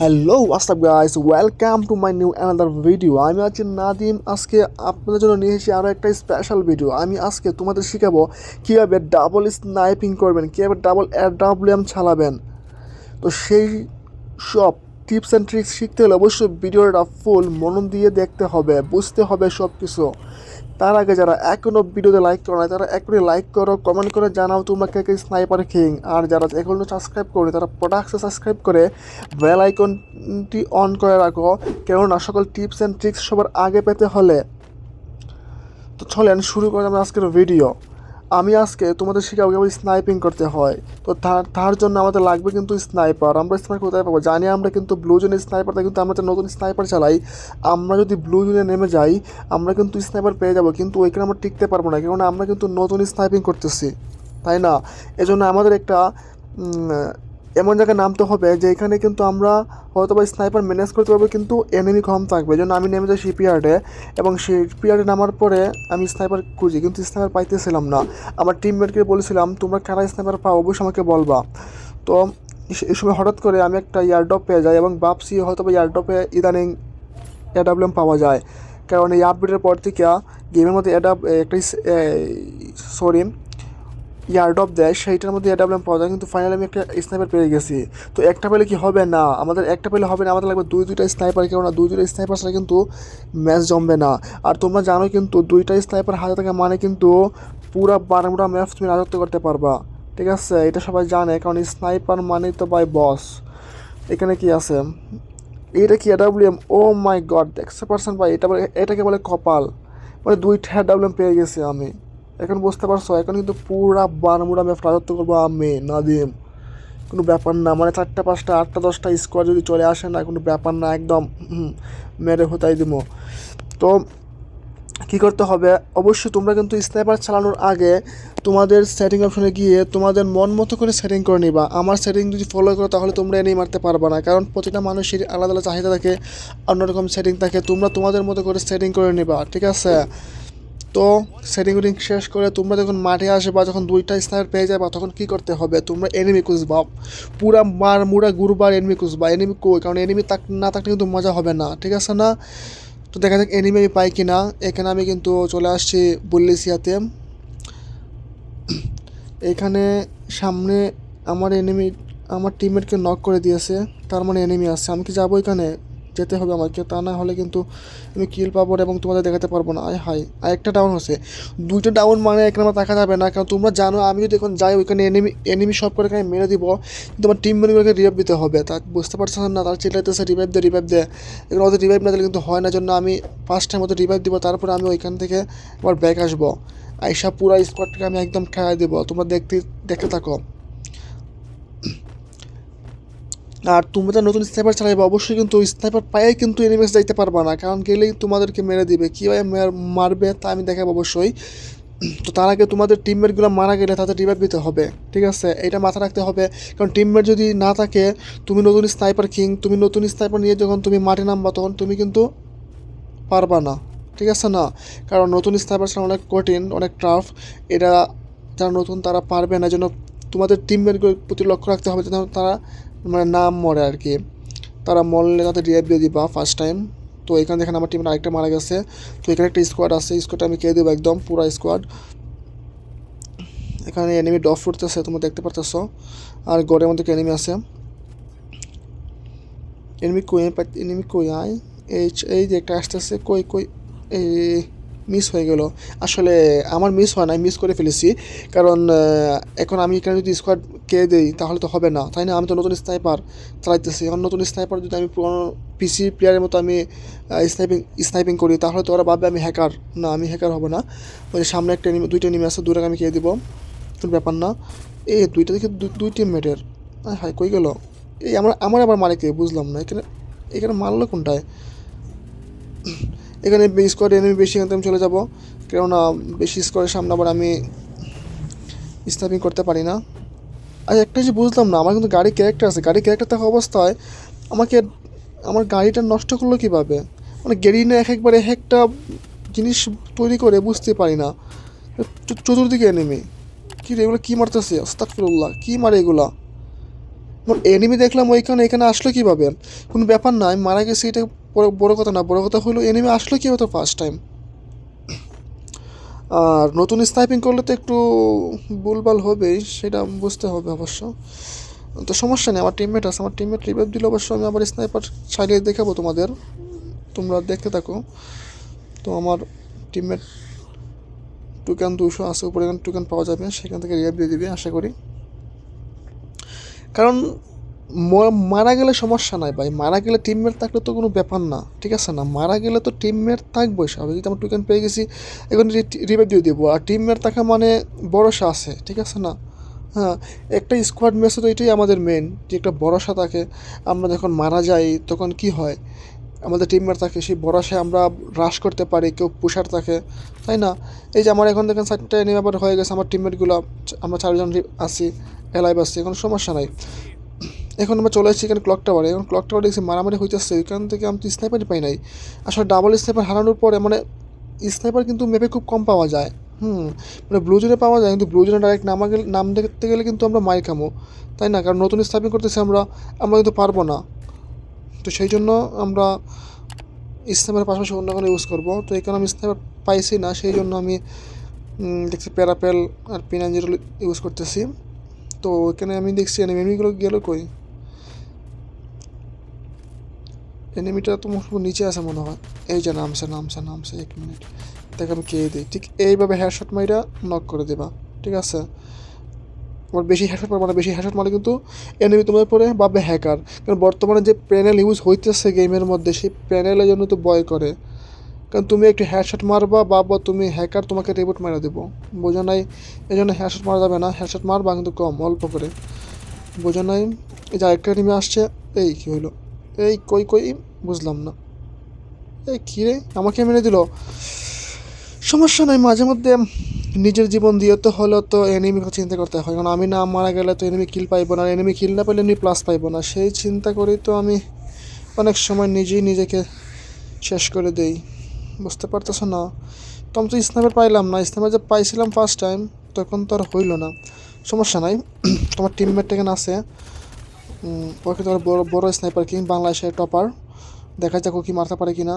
Hello WhatsApp guys welcome to my new another video আমি আছি নাদিম। আজকে আপনাদের জন্য নিয়ে এসেছি আরও একটা স্পেশাল ভিডিও আমি আজকে তোমাদের শেখাবো কীভাবে ডাবল স্নাইপিং করবেন, কীভাবে ডাবল এম চালাবেন। তো সেই সব টিপস অ্যান্ড ট্রিক্স শিখতে হলে অবশ্যই ভিডিওটা ফুল মন দিয়ে দেখতে হবে, বুঝতে হবে সব কিছু তার আগে যারা এখনও ভিডিওতে লাইক করো না তারা এখনই লাইক করো কমেন্ট করে জানাও তোমরা কে কে স্নাইপার কিং আর যারা এখনও সাবস্ক্রাইব করি তারা প্রোডাক্টসে সাবস্ক্রাইব করে বেল আইকনটি অন করে রাখো। কেননা সকল টিপস অ্যান্ড ট্রিক্স সবার আগে পেতে হলে। তো চলেন শুরু করলাম আজকের ভিডিও আমি আজকে তোমাদের শিখাবো কীভাবে স্নাইপিং করতে হয়। তো তার তার জন্য আমাদের লাগবে কিন্তু স্নাইপার আমরা স্নাইপার কোথায় পাবো? জানি আমরা কিন্তু ব্লু জোনের স্নাইপারটা কিন্তু আমরা নতুন স্নাইপার চালাই। আমরা যদি ব্লু জোনে নেমে যাই, আমরা কিন্তু স্নাইপার পেয়ে যাব, কিন্তু ওইখানে আমরা টিকতে পারব না কারণ আমরা কিন্তু নতুন স্নাইপিং করতেছি। তাই না? এজন্য আমাদের একটা এমন জায়গায় নামতে হবে যে এখানে কিন্তু আমরা হয়তো বা স্নাইপার ম্যানেজ করতে পারব, কিন্তু এনিমি কম থাকবে। জন্য আমি নেমে যাই শিপইয়ার্ডে এবং শিপইয়ার্ডে নামার পরে আমি স্নাইপার খুঁজি, কিন্তু স্নাইপার পাইতেছিলাম না। আমার টিমমেটকে বলেছিলাম, তোমরা কারা স্নাইপার পাও, অবশ্যই আমাকে বলবা। তো এই সময় হঠাৎ করে আমি একটা ইয়ারড্রপ পেয়ে যাই এবং ভাবছি হয়তো বা ইয়ারড্রপে ইদানিং এডাব্লিউএম পাওয়া যায়। কারণ এই আপডেটের পর থেকে গেমের মধ্যে অ্যাডাপ একটা সরি ইয়ারডপ দেয় সেইটার মধ্যে এডাব্লিউএম পাওয়া যায়, কিন্তু ফাইনালি আমি একটা স্নাইপার পেয়ে গেছি। তো একটা পেলে কি হবে না? আমাদের একটা পেলে হবে না, আমাদের লাগবে দুই, দুইটা স্নাইপার কেননা দুই, দুইটা স্নাইপার ছাড়া কিন্তু ম্যাচ জমবে না। আর তোমরা জানো কিন্তু দুইটা স্নাইপার হাতে থাকা মানে কিন্তু পুরা বারমুড়া ম্যাচ তুমি রাজত্ব করতে পারবা। ঠিক আছে? এটা সবাই জানে, কারণ স্নাইপার মানে তো বাই বস এখানে কি আছে? এটা কি এডাব্লিউএম ও মাই গড একশো পার্সেন্ট ভাই? এটা এটাকে বলে কপাল। মানে দুইটা এডাব্লিউএম পেয়ে গেছি আমি। এখন বুঝতে পারছ, এখন কিন্তু পুরা বারমুড়া ম্যাপ রাজত্ব করব, আমি, নাদিম। কোনো ব্যাপার না মানে চারটা পাঁচটা, আটটা দশটা স্কোয়ার যদি চলে আসে না, কোনো ব্যাপার না, একদম মেরে হতাই দিব তো কী করতে হবে, অবশ্যই তোমরা কিন্তু স্নাইপার চালানোর আগে তোমাদের সেটিং অপশনে গিয়ে তোমাদের মন মতো করে সেটিং করে নিবা। আমার সেটিং যদি ফলো করো, তাহলে তোমরা এনেই মারতে পারবে না, কারণ প্রতিটা মানুষের আলাদা আলাদা চাহিদা থাকে, অন্যরকম সেটিং থাকে, তোমরা তোমাদের মতো করে সেটিং করে নিবা, ঠিক আছে? তো সেটিং উটিং শেষ করে তোমরা যখন মাঠে আসে বা যখন দুইটা স্নাইপার পেয়ে যাবে, তখন কি করতে হবে? তোমরা এনিমি খুঁজবা। পুরা মার মুড়া গুরুবার এনিমি খুঁজবা। এনিমি কই? কারণ এনিমি তাক না থাকলে কিন্তু মজা হবে না, ঠিক আছে না? তো দেখা যাক এনিমি আমি পাই কিনা। এখানে আমি কিন্তু চলে আসছি বুল্লিসিয়াতে এখানে সামনে আমার এনিমি আমার টিমমেটকে নক করে দিয়েছে। তার মানে এনিমি আছে। আমি কি যাব এখানে? যেতে হবে আমাকে, তা না হলে কিন্তু আমি কিল পাবো না এবং তোমাদের দেখাতে পারব না। আয় হাই আর একটা ডাউন হচ্ছে। দুইটা ডাউন মানে এখানে আমার দেখা যাবে না, কারণ তোমরা জানো, আমি যদি এখন যাই, ওইখানে এনিমি এনিমি সব করে এখানে মেরে দিব, কিন্তু আমার টিম মেটগুলোকে রিভাইভ দিতে হবে। তা বুঝতে পারছ না, তারা চিল্লাইতেছে রিভাইভ দে রিভাইভ দে। এগুলো ওদের রিভাইভ না দিলে কিন্তু হয় না জন্য আমি ফার্স্ট টাইম ওদের রিভাইভ দিব, তারপরে আমি ওইখান থেকে আবার ব্যাক আসব। আইসা পুরা স্কোয়াডটাকে আমি একদম খেয়াই দেবো, তোমরা দেখতে দেখতে থাকো। আর তোমরা নতুন স্নাইপার চালাইবে, অবশ্যই কিন্তু স্নাইপার পায়ে কিন্তু এনিমেস যাইতে পারবা না, কারণ গেলেই তোমাদেরকে মেরে দিবে। কীভাবে মের- মারবে তা আমি দেখাবো অবশ্যই। তো তার আগে তোমাদের টিমমেটগুলো মারা গেলে তাদের রিভাইভ দিতে হবে, ঠিক আছে? এটা মাথা রাখতে হবে, কারণ টিমমেট যদি না থাকে, তুমি নতুন স্নাইপার কিং তুমি নতুন স্নাইপার নিয়ে যখন তুমি মাঠে নামবা, তখন তুমি কিন্তু পারবা না, ঠিক আছে না? কারণ নতুন স্নাইপার ছাড়া অনেক কঠিন, অনেক টাফ এটা যারা নতুন তারা পারবে না যেন তোমাদের টিমমেটগুলোর প্রতি লক্ষ্য রাখতে হবে, যেন তারা মানে নাম মরে আর কি। তারা মরলে তাদের রিয়াইভ দিয়ে দিবা ফার্স্ট টাইম তো এখানে দেখেন আমার টিমের আরেকটা মারা গেছে। তো এখানে একটা স্কোয়াড আছে স্কোয়াডটা আমি কে দেবো একদম পুরো স্কোয়াড এখানে এনিমি ডফ ফুটতেছে, তোমরা দেখতে পারতেছো। আর গড়ের মধ্যে এনিমি আছে। এনিমি কই? এনিমি কই আয় এই এই যে একটা আসতেছে, কই কই এই মিস হয়ে গেল। আসলে আমার মিস হয় না মিস করে ফেলেছি। কারণ এখন আমি এখানে যদি স্কোয়াড কে দিই, তাহলে তো হবে না। তাই না? আমি তো নতুন স্নাইপার চালাইতেছি। এখন নতুন স্নাইপার যদি আমি পুরোনো পিসি প্লেয়ারের মতো আমি স্নাইপিং স্নাইপিং করি, তাহলে তো ওরা ভাববে আমি হ্যাকার না, আমি হ্যাকার হব না। ওই সামনে একটা enemy- দুইটা নেমে আছে দুটাকে আমি কে দিব। কোনো ব্যাপার না। এই দুইটা দেখি দুই টিম মেটের হাই কই গেল? এই আমার আমার আবার মারে কে? বুঝলাম না। এখানে এখানে মারলো কোনটায়? এখানে স্কোয়াড এনিমি বেশি এখান আমি চলে যাব। কেননা, বেশি স্কোয়ারের সামনে আবার আমি স্নাইপিং করতে পারি না। আর, একটা যে বুঝলাম না, আমার কিন্তু গাড়ি ক্যারেক্টার আছে। গাড়ি ক্যারেক্টার থাকা অবস্থায় আমাকে, আমার গাড়িটা নষ্ট করল কীভাবে? মানে গেড়ি না এক একবার এক একটা জিনিস তৈরি করে বুঝতে পারি না। চতুর্দিকে নেমে কী রে এগুলো কী মারতেছে? আস্তাকফিরুল্লাহ কী মারে এগুলা? এনিমি দেখলাম ওইখানে, এখানে আসলো কীভাবে? কোনো ব্যাপার না, আমি মারা গেছি, এটা বড় কথা না, বড় কথা হলো এনিমি আসলো কীভাবে হতো ফার্স্ট টাইম আর নতুন স্নাইপিং করলে তো একটু ভুলভাল হবেই, সেটা বুঝতে হবে অবশ্য। তো সমস্যা নেই, আমার টিমমেট আছে, আমার টিমমেট রিভাইভ দিলে অবশ্য, আমি আবার স্নাইপার চালিয়ে দেখাবো তোমাদের। তোমরা দেখতে থাকো। তো আমার টিমমেট টুকান দুশো আছে, উপরে টুকান পাওয়া যাবে, সেখান থেকে রিভাইভ দিয়ে দিবে, আশা করি। কারণ মারা গেলে সমস্যা নাই ভাই। মারা গেলে টিমমেট থাকলে তো কোনো ব্যাপার না, ঠিক আছে না? মারা গেলে তো টিমমেট থাকবোই যদি আমার টোকেন পেয়ে গেছি, এখন রিভাইভ দিয়ে দেবো। আর টিমমেট থাকা মানে ভরসা আছে, ঠিক আছে না? হ্যাঁ একটা স্কোয়াড ম্যাচে তো এটাই আমাদের মেন যে একটা ভরসা থাকে। আমরা যখন মারা যাই, তখন কি হয়? আমাদের টিমমেট থাকে, সেই ভরসায় আমরা রাশ করতে পারি, কেউ পুষার থাকে, তাই না? এই যে আমার এখন দেখেন চারটে এনিমি আবার হয়ে গেছে, আমার টিমমেটগুলো আমরা চারজন আছি এলাইভ আছি এখন সমস্যা নাই। এখন আমরা চলে এসেছি এখানে ক্লক টাওয়ারে এখন ক্লক টাওয়ারে দেখছি মারামারি হইতেছে, এখান থেকে আমি তো স্নাইপারই পাই নাই। আসলে ডাবল স্নাইপার হারানোর পরে মানে স্নাইপার কিন্তু ম্যাপে খুব কম পাওয়া যায়। হুম মানে ব্লু জোনে পাওয়া যায়, কিন্তু ব্লু জোনে ডাইরেক্ট নামা গেলে, নাম দেখতে গেলে কিন্তু আমরা মাই খামো। তাই না? কারণ নতুন স্নাইপিং করতেছি আমরা আমরা কিন্তু পারব না। তো সেই জন্য আমরা স্নাইপারের পাশাপাশি অন্য কোনো ইউজ করব। তো এখানে আমি স্নাইপার পাইছি না, সেই জন্য আমি দেখছি প্যারাপেল আর পিনান ইউজ করতেছি। তো এখানে আমি দেখছি এনিমিগুলো গেল কই? এনিমিটা তো মোট নিচে আছে মনে হয়। এই যে নামছে নামছে নামছে, এক মিনিট। দেখ আমি কে দিই। ঠিক এইভাবে হেডশট মাইরা নক করে দেবা। ঠিক আছে? আবার বেশি হেডশট মারবা না, বেশি হেডশট মারলে কিন্তু এনিমি তোমার পরে ভাববে হ্যাকার কারণ বর্তমানে যে প্যানেল ইউজ হইতেছে গেমের মধ্যে, সেই প্যানেলের জন্য তো ভয় করে। কারণ তুমি একটু হেডশট মারবা বাবা তুমি হ্যাকার তোমাকে রিপোর্ট মারা দেবো। বোঝা নাই? এই জন্য হেডশট মারা যাবে না। হেডশট মারবা কিন্তু কম, অল্প করে। বোঝা নাই? এই যে আরেকটা টিমে আসছে, এই কী হইল? এই কই কই বুঝলাম না। এই কী রে? আমাকে মেরে দিল। সমস্যা নাই, মাঝে মধ্যে নিজের জীবন দিয়ে তো হলেও তো এনিমি কথা চিন্তা করতে হয়। কারণ আমি না মারা গেলে তো এনিমি কিল পাইবো না এনিমি কিল না পেলে এনিমি প্লাস পাইবো না। সেই চিন্তা করেই তো আমি অনেক সময় নিজেই নিজেকে শেষ করে দেই। বুঝতে পারতেছো না? তো আমি তো স্নাইপার পাইলাম না। স্নাইপার যে পাইছিলাম ফার্স্ট টাইম তখন তো আর হইল না। সমস্যা নাই। তোমার টিমমেট এখানে আছে। ওকে তোমার বড় বড় স্নাইপার কিং বাংলাদেশের টপার দেখা যাক ও কি মারতে পারে কিনা।